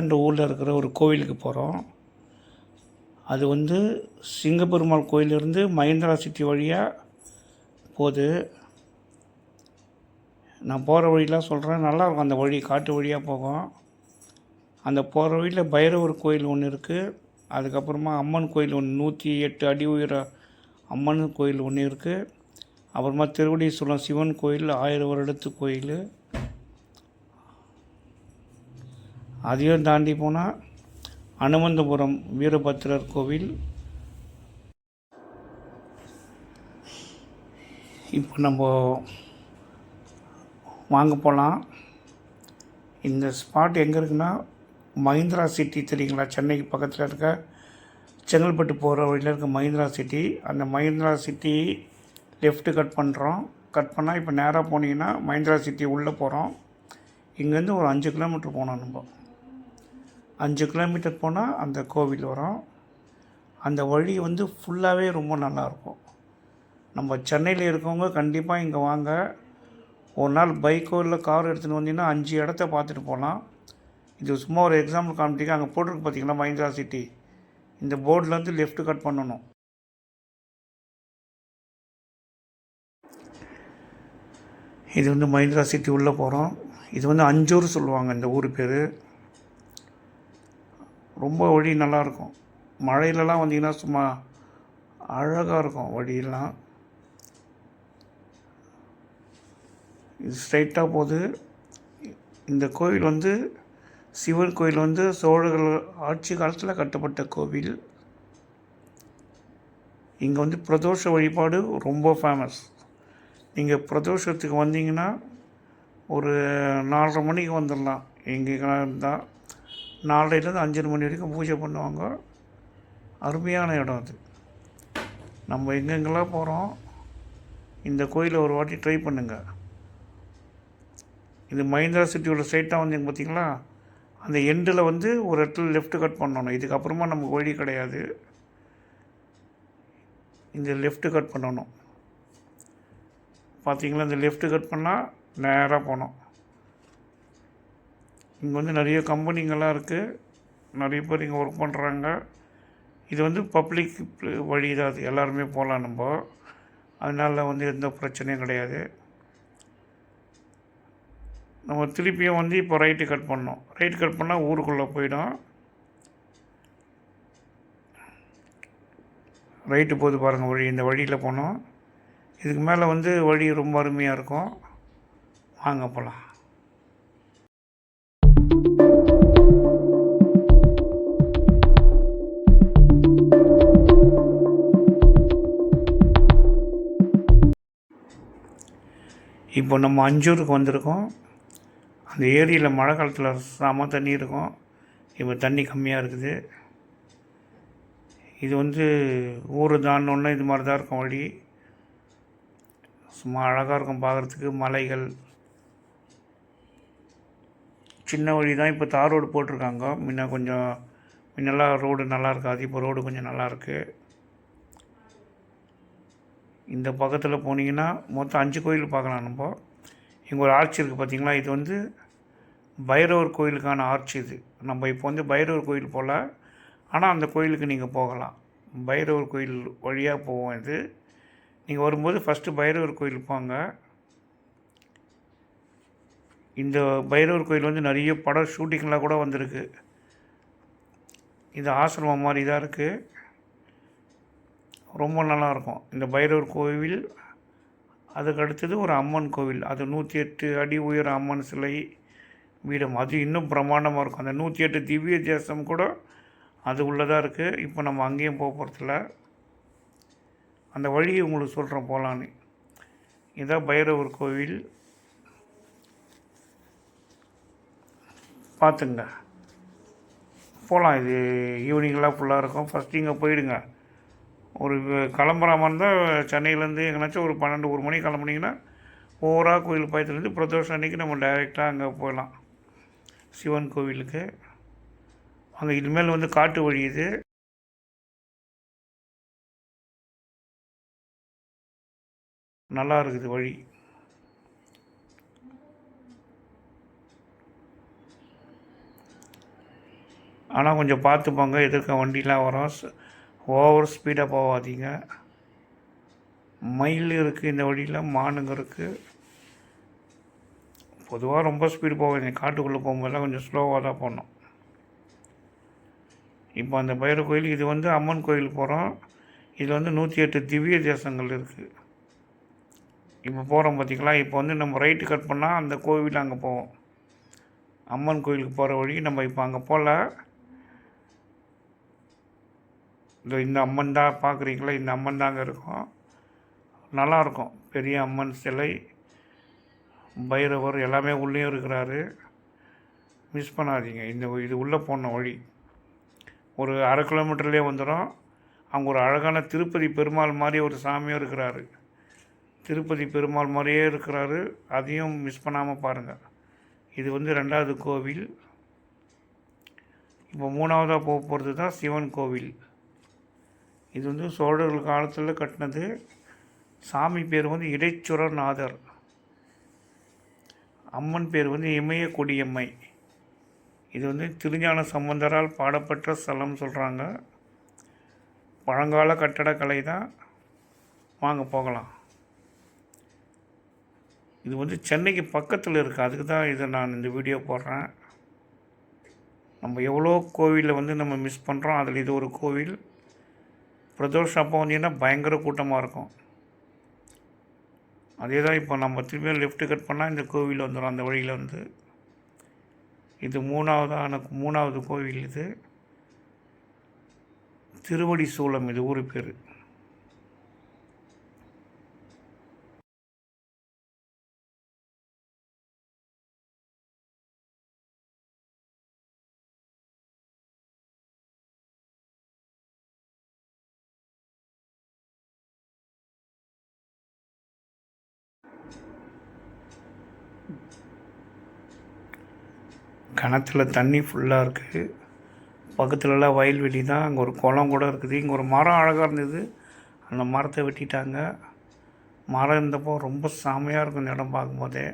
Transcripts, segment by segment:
என்ற ஊரில் இருக்கிற ஒரு கோவிலுக்கு போகிறோம் அது வந்து சிங்கப்பெருமாள் கோயிலிருந்து மகேந்திரா சிட்டி வழியாக போகுது. நான் போகிற வழியெலாம் சொல்கிறேன் நல்லாயிருக்கும் அந்த வழி காட்டு வழியாக போகும். அந்த போகிற வழியில் பைரவர் கோயில் ஒன்று இருக்குது அதுக்கப்புறமா அம்மன் கோயில் ஒன்று நூற்றி எட்டு அடி உயர அம்மன் கோயில் ஒன்று இருக்குது அப்புறமா திருவடீஸ்வரம் சிவன் கோயில் ஆயிரம் வருடத்து கோயில். அதையும் தாண்டி போனால் அனுமந்தபுரம் வீரபத்திரர் கோவில். இப்போ நம்ம வாங்க போகலாம் இந்த ஸ்பாட் எங்கே இருக்குன்னா மஹிந்திரா சிட்டி தெரியுங்களா? சென்னைக்கு பக்கத்தில் இருக்க செங்கல்பட்டு போகிற வழியில் இருக்க மஹிந்திரா சிட்டி அந்த மஹிந்திரா சிட்டி லெஃப்ட்டு கட் பண்ணுறோம் கட் பண்ணால் இப்போ நேராக போனீங்கன்னா மஹிந்திரா சிட்டி உள்ளே போகிறோம் இங்கேருந்து ஒரு அஞ்சு கிலோமீட்டர் போனோம் நம்ம. அஞ்சு கிலோமீட்டர் போனால் அந்த கோவில் வரும். அந்த வழி வந்து ஃபுல்லாகவே ரொம்ப நல்லாயிருக்கும் நம்ம சென்னையில் இருக்கவங்க கண்டிப்பாக இங்கே வாங்க. ஒரு நாள் பைக்கோ இல்லை கார் எடுத்துகிட்டு வந்தீங்கன்னா அஞ்சு இடத்த பார்த்துட்டு போகலாம். இது சும்மா ஒரு எக்ஸாம்பிள் காமிட்டிங்க அங்கே போட்டிருக்கு பார்த்தீங்களா மஹிந்திரா சிட்டி இந்த போர்ட்லேருந்து லெஃப்ட் கட் பண்ணணும். இது வந்து மஹிந்திரா சிட்டி உள்ளே போகிறோம் இது வந்து அஞ்சூர் சொல்லுவாங்க இந்த ஊர் பேர். ரொம்ப வழி நல்லாயிருக்கும். மழையிலலாம் வந்தீங்கன்னா சும்மா அழகாக இருக்கும் வழியெல்லாம். இது ஸ்ட்ரைட்டாக போகுது. இந்த கோவில் வந்து சிவன் கோயில் வந்து சோழர்கள் ஆட்சி காலத்தில் கட்டப்பட்ட கோவில். இங்கே வந்து பிரதோஷ வழிபாடு ரொம்ப ஃபேமஸ் நீங்கள் பிரதோஷத்துக்கு வந்தீங்கன்னா ஒரு நாலரை மணிக்கு வந்துடலாம் எங்கே இருந்தால் நாலரைலேருந்து அஞ்சரை மணி வரைக்கும் பூஜை பண்ணுவாங்க. அருமையான இடம் அது. நம்ம எங்கெங்கெல்லாம் போகிறோம் இந்த கோயிலை ஒரு வாட்டி ட்ரை பண்ணுங்கள் இது மஹிந்திரா சிட்டியோட ஸ்ட்ரைட்டாக வந்தீங்க பார்த்தீங்களா அந்த எண்டில் வந்து ஒரு இடத்துல லெஃப்ட் கட் பண்ணணும். இதுக்கப்புறமா நமக்கு வழி கிடையாது. இந்த லெஃப்ட் கட் பண்ணணும். பார்த்தீங்களா இந்த லெஃப்ட் கட் பண்ணால் நேராக போனோம் இங்கே வந்து நிறைய கம்பெனிங்கெல்லாம் இருக்குது நிறைய பேர் இங்கே ஒர்க் பண்ணுறாங்க இது வந்து பப்ளிக் வழி தான். அது எல்லாருமே போகலாம் நம்ம. அதனால் வந்து எந்த பிரச்சனையும் கிடையாது. நம்ம திருப்பியும் வந்து இப்போ ரைட்டு கட் பண்ணோம். ரைட் கட் பண்ணால் ஊருக்குள்ளே போயிடும். ரைட்டு போகுது பாருங்கள் வழி இந்த வழியில் போனோம். இதுக்கு மேலே வந்து வழி ரொம்ப அருமையாக இருக்கும். வாங்க போகலாம் இப்போ நம்ம அஞ்சூருக்கு வந்திருக்கோம். அந்த ஏரியில் மழை காலத்தில் செம தண்ணி இருக்கும். இப்போ தண்ணி கம்மியாக இருக்குது. இது வந்து ஊர் தாண்டோன்னா இது மாதிரி தான் இருக்கும் வழி. சும்மா அழகாக இருக்கும் பார்க்குறதுக்கு மலைகள். சின்ன வழி தான் இப்போ தார் ரோடு போட்டிருக்காங்க. முன்ன கொஞ்சம் முன்னெல்லாம் ரோடு நல்லா இருக்காது. இப்போ ரோடு கொஞ்சம் நல்லாயிருக்கு இந்த பக்கத்தில் போனீங்கன்னா மொத்தம் அஞ்சு கோயில் பார்க்கலாம் நம்ம. இங்கே ஒரு ஆர்ச்சி இருக்குது பார்த்தீங்களா இது வந்து பைரவர் கோயிலுக்கான ஆர்ச்சி இது. நம்ம இப்போ வந்து பைரவர் கோயில் போகல ஆனால் அந்த கோயிலுக்கு நீங்கள் போகலாம். பைரவர் கோயில் வழியாக போவோம் இது. நீங்கள் வரும்போது ஃபஸ்ட்டு பைரவர் கோயில் போங்க. இந்த பைரவர் கோயில் வந்து நிறைய படம் ஷூட்டிங்லாம் கூட வந்திருக்கு. இது ஆசிரமம் மாதிரி தான் இருக்குது ரொம்ப நல்லாயிருக்கும். இந்த பைரவர் கோவில் அதுக்கு அடுத்தது ஒரு அம்மன் கோவில். அது நூற்றி எட்டு அடி உயர அம்மன் சிலை வீடம். அது இன்னும் பிரம்மாண்டமாக இருக்கும். அந்த நூற்றி எட்டு திவ்ய தேசம் கூட அது உள்ளதாக இருக்குது இப்போ நம்ம அங்கேயும் போக போகிறதில்ல அந்த வழியை உங்களுக்கு சொல்கிறோம் போகலான்னு. இதான் பைரவர் கோவில். பார்த்துங்க. போகலாம். இது ஈவினிங்லாம் ஃபுல்லாக இருக்கும். ஃபஸ்ட்டு இங்கே போயிடுங்க. ஒரு கிளம்புற மாதிரி இருந்தால் சென்னையிலேருந்து எங்கேனாச்சும் ஒரு பன்னெண்டு ஒரு மணிக்கு கிளம்புனீங்கன்னா ஓவராக கோயில் பயத்துலேருந்து பிரதோஷம் அன்றைக்கி நம்ம டைரெக்டாக அங்கே போயிடலாம். சிவன் கோவிலுக்கு. அங்கே இனிமேல் வந்து காட்டு வழி இது. நல்லா இருக்குது வழி. ஆனால் கொஞ்சம் பார்த்துப்பாங்க எதிர்க்க வண்டிலாம் வரும். ஓவர் ஸ்பீடாக போகாதீங்க. மயில் இருக்குது இந்த வழியில் மானுங்க இருக்குது பொதுவாக ரொம்ப ஸ்பீடு போகாதீங்க. காட்டுக்குள்ளே போகும்போதெல்லாம் கொஞ்சம் ஸ்லோவாக தான் போகணும். இப்போ அந்த பைர கோயில் இது வந்து அம்மன் கோயில் போகிறோம் இதில் வந்து நூற்றி எட்டு திவ்ய தேசங்கள் இருக்குது இப்போ போகிறோம் பார்த்திங்களா இப்போ வந்து நம்ம ரைட்டு கட் பண்ணால் அந்த கோவில் அங்கே போவோம். அம்மன் கோயிலுக்கு போகிற வழி நம்ம இப்போ அங்கே போகல இந்த இந்த அம்மன் தான் பார்க்குறீங்களா? இந்த அம்மன் தாங்க இருக்கும். நல்லாயிருக்கும். பெரிய அம்மன் சிலை. பைரவர் எல்லாமே உள்ளேயும் இருக்கிறாரு. மிஸ் பண்ணாதீங்க. இந்த இது உள்ளே போன வழி. ஒரு அரை கிலோமீட்டர்லேயே வந்துடும். அங்கே ஒரு அழகான திருப்பதி பெருமாள் மாதிரி ஒரு சாமியும் இருக்கிறாரு. திருப்பதி பெருமாள் மாதிரியே இருக்கிறாரு. அதையும் மிஸ் பண்ணாமல் பாருங்கள் இது வந்து ரெண்டாவது கோவில். இப்போ மூணாவதாக போக போகிறது தான் சிவன் கோவில். இது வந்து சோழர்கள் காலத்தில் கட்டினது சாமி பேர் வந்து இடைச்சுரநாதர் அம்மன் பேர் வந்து இமய கொடியம்மை இது வந்து திருஞான சம்பந்தரால் பாடப்பட்ட ஸ்தலம் சொல்கிறாங்க பழங்கால கட்டடக்கலை தான். வாங்க போகலாம். இது வந்து சென்னைக்கு பக்கத்தில் இருக்குது அதுக்கு தான் இதை நான் இந்த வீடியோ போடுறேன். நம்ம எவ்வளோ கோவிலில் வந்து நம்ம மிஸ் பண்ணுறோம் அதில் இது ஒரு கோவில். பிரதோஷம் அப்போ வந்தீங்கன்னா பயங்கர கூட்டமாக இருக்கும். அதே தான் இப்போ நம்ம திரும்பியும் லெஃப்ட்டு கட் பண்ணால் இந்த கோவில் வந்துடும் அந்த வழியில் வந்து. இது மூணாவதான மூணாவது கோவில் இது. திருவடி சூளம் இது ஊர் பேர். கிணத்துல தண்ணி ஃபுல்லாக இருக்குது பக்கத்துலலாம் வயல்வெளி தான். அங்கே ஒரு குளம் கூட இருக்குது. இங்கே ஒரு மரம் அழகாக இருந்தது. அந்த மரத்தை வெட்டிட்டாங்க. மரம் இருந்தப்போ ரொம்ப செமையாக இருக்கும் இந்த இடம் பார்க்கும்போதே.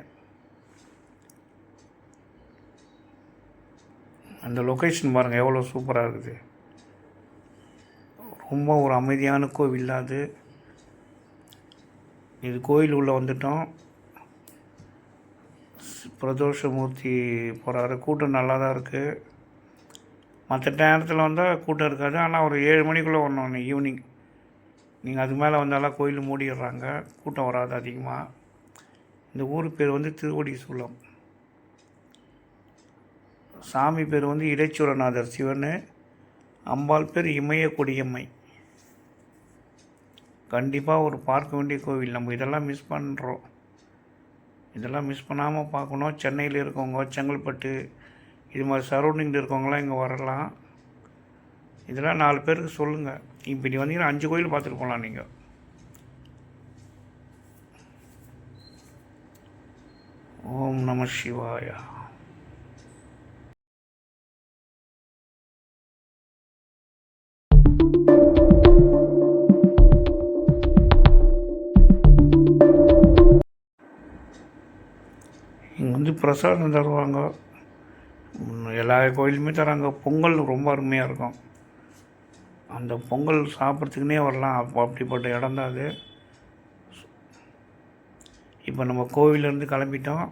அந்த லொக்கேஷன் பாருங்கள் எவ்வளோ சூப்பராக இருக்குது. ரொம்ப ஒரு அமைதியான கோவில் இல்லாது அது. இது கோயில் உள்ளே வந்துட்டோம். பிரதோஷமூர்த்தி போகிறாரு கூட்டம் நல்லா தான் இருக்குது மற்ற நேரத்தில் வந்தால் கூட்டம் இருக்காது. ஆனால் ஒரு ஏழு மணிக்குள்ளே வரணும் ஈவினிங் நீங்கள் அது மேலே வந்தாலாம் கோயில் மூடிடுறாங்க. கூட்டம் வராது அதிகமாக இந்த ஊர் பேர் வந்து திருவடி சூலம் சாமி பேர் வந்து இடைச்சூரநாதர் சிவன். அம்பாள் பேர் இமய கொடியம்மை கண்டிப்பாக ஒரு பார்க்க வேண்டிய கோவில். நம்ம இதெல்லாம் மிஸ் பண்ணுறோம் இதெல்லாம் மிஸ் பண்ணாமல் பார்க்கணும். சென்னையில் இருக்கவங்க செங்கல்பட்டு இது மாதிரி சரௌண்டிங்கில் இருக்கவங்களாம் இங்கே வரலாம். இதெல்லாம் நாலு பேருக்கு சொல்லுங்கள் இப்போ நீ வந்தீங்கன்னா அஞ்சு கோயில் பார்த்துட்டு போகலாம் நீங்கள் ஓம் நம சிவாயா. பிரசாதம் தருவாங்க. எல்லா கோயிலுமே தராங்க. பொங்கல் ரொம்ப அருமையாக இருக்கும். அந்த பொங்கல் சாப்பிட்றதுக்குனே வரலாம். அப்போ அப்படிப்பட்ட இடம் தான் அது. இப்போ நம்ம கோவிலேருந்து கிளம்பிட்டோம்.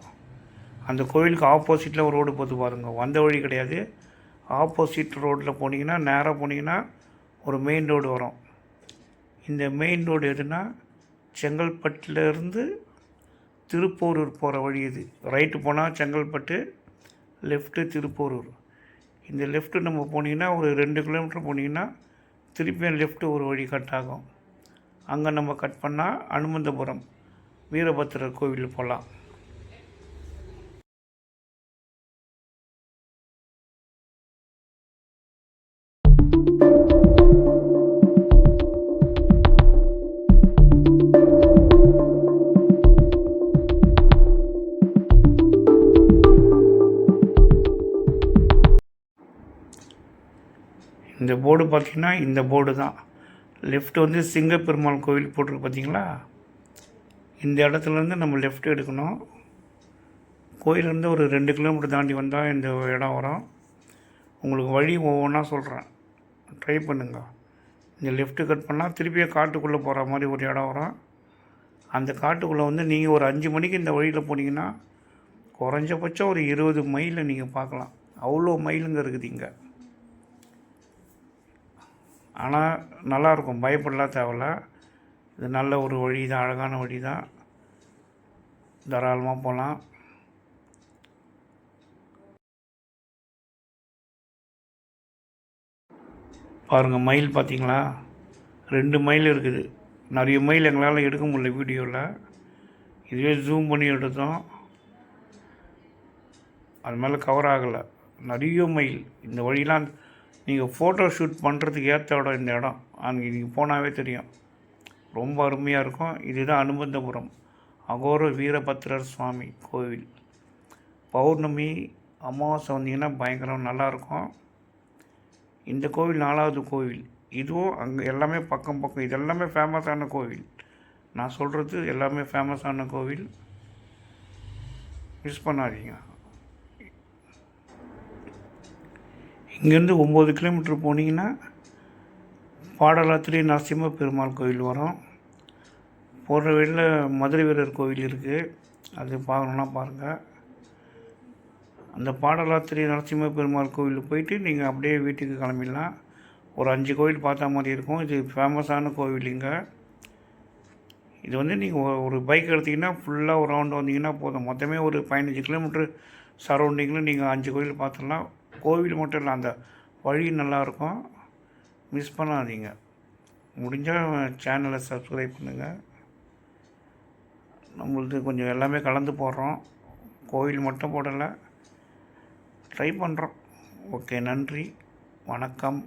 அந்த கோவிலுக்கு ஆப்போசிட்டில் ஒரு ரோடு போது பாருங்கள் வந்த வழி கிடையாது. ஆப்போசிட் ரோட்டில் போனீங்கன்னா நேராக போனீங்கன்னா ஒரு மெயின் ரோடு வரும். இந்த மெயின் ரோடு எதுனா செங்கல்பட்டிலேருந்து திருப்போரூர் போகிற வழி இது. ரைட்டு போனால் செங்கல்பட்டு லெஃப்ட்டு திருப்போரூர். இந்த லெஃப்ட்டு நம்ம போனீங்கன்னா ஒரு ரெண்டு கிலோமீட்டர் போனீங்கன்னா திருப்பியும் லெஃப்ட்டு ஒரு வழி கட் ஆகும். அங்கே நம்ம கட் பண்ணால் அனுமந்தபுரம் வீரபத்திரர் கோவில் போகலாம் இந்த போர்டு பார்த்தீங்கன்னா இந்த போர்டு தான். லெஃப்ட் வந்து சிங்கப்பெருமாள் கோவில் போட்டிருக்கு பார்த்தீங்களா? இந்த இடத்துலேருந்து நம்ம லெஃப்ட் எடுக்கணும். கோயிலேருந்து ஒரு ரெண்டு கிலோமீட்டர் தாண்டி வந்தால் இந்த இடம் வரும். உங்களுக்கு வழி ஒவ்வொன்றா சொல்கிறேன் ட்ரை பண்ணுங்க. இந்த லெஃப்ட்டு கட் பண்ணால் திருப்பியும் காட்டுக்குள்ளே போகிற மாதிரி ஒரு இடம் வரும். அந்த காட்டுக்குள்ளே வந்து நீங்கள் ஒரு அஞ்சு மணிக்கு இந்த வழியில் போனீங்கன்னா குறைஞ்சபட்சம் ஒரு இருபது மைலை நீங்கள் பார்க்கலாம். அவ்வளோ மைலுங்க இருக்குது இங்கே. ஆனால் நல்லாயிருக்கும் பயப்படலாம் தேவையில்ல. இது நல்ல ஒரு வழி தான் அழகான வழி தான். தாராளமாக போகலாம் பாருங்கள் மயில் பார்த்தீங்களா ரெண்டு மயில் இருக்குது. நிறைய மயில் எங்களால் எடுக்க முடியல வீடியோவில் இதுவே ஜூம் பண்ணி எடுத்தோம். அது மேலே கவர் ஆகலை. நிறைய மயில். இந்த வழியெலாம் நீங்கள் ஃபோட்டோ ஷூட் பண்ணுறதுக்கு ஏற்ற இடம் இந்த இடம். அங்கே நீங்கள் போனாவே தெரியும். ரொம்ப அருமையாக இருக்கும். இதுதான் அனுபந்தபுரம். அகோர வீரபத்ரர் சுவாமி கோவில். பௌர்ணமி அமாவாசை வந்தீங்கன்னா பயங்கரம் நல்லாயிருக்கும் இந்த கோவில் நாலாவது கோவில். இதுவும் அங்கே எல்லாமே பக்கம் பக்கம். இது எல்லாமே ஃபேமஸான கோவில். நான் சொல்கிறது எல்லாமே ஃபேமஸான கோவில். மிஸ் பண்ணாதீங்க. இங்கேருந்து ஒம்பது கிலோமீட்டர் போனீங்கன்னா பாடலாத்திரி நரசிம்ம பெருமாள் கோவில் வரும். போகிற வழியில் மதுரை வீரர் கோவில் இருக்குது அது பார்க்கணுன்னா பாருங்கள் அந்த பாடலாத்திரி நரசிம்ம பெருமாள் கோவிலுக்கு போயிட்டு நீங்கள் அப்படியே வீட்டுக்கு கிளம்பிடலாம். ஒரு அஞ்சு கோவில் பார்த்தா மாதிரி இருக்கும். இது ஃபேமஸான கோவில் இங்கே. இது வந்து நீங்கள் ஒரு பைக் எடுத்திங்கன்னா ஃபுல்லாக ஒரு ரவுண்டு வந்தீங்கன்னா போதும். மொத்தமே ஒரு பதினஞ்சு கிலோமீட்டர் சரௌண்டிங்கில் நீங்கள் அஞ்சு கோயில் பார்த்துடலாம். கோவில் மட்டும் இல்லை அந்த வழி நல்லாயிருக்கும் மிஸ் பண்ணாதீங்க. முடிஞ்சால் சேனலை சப்ஸ்கிரைப் பண்ணுங்கள் நம்மளுக்கு கொஞ்சம் எல்லாமே கலந்து போடுறோம். கோவில் மட்டும் போடலை. ட்ரை பண்ணுறோம் ஓகே நன்றி. வணக்கம்.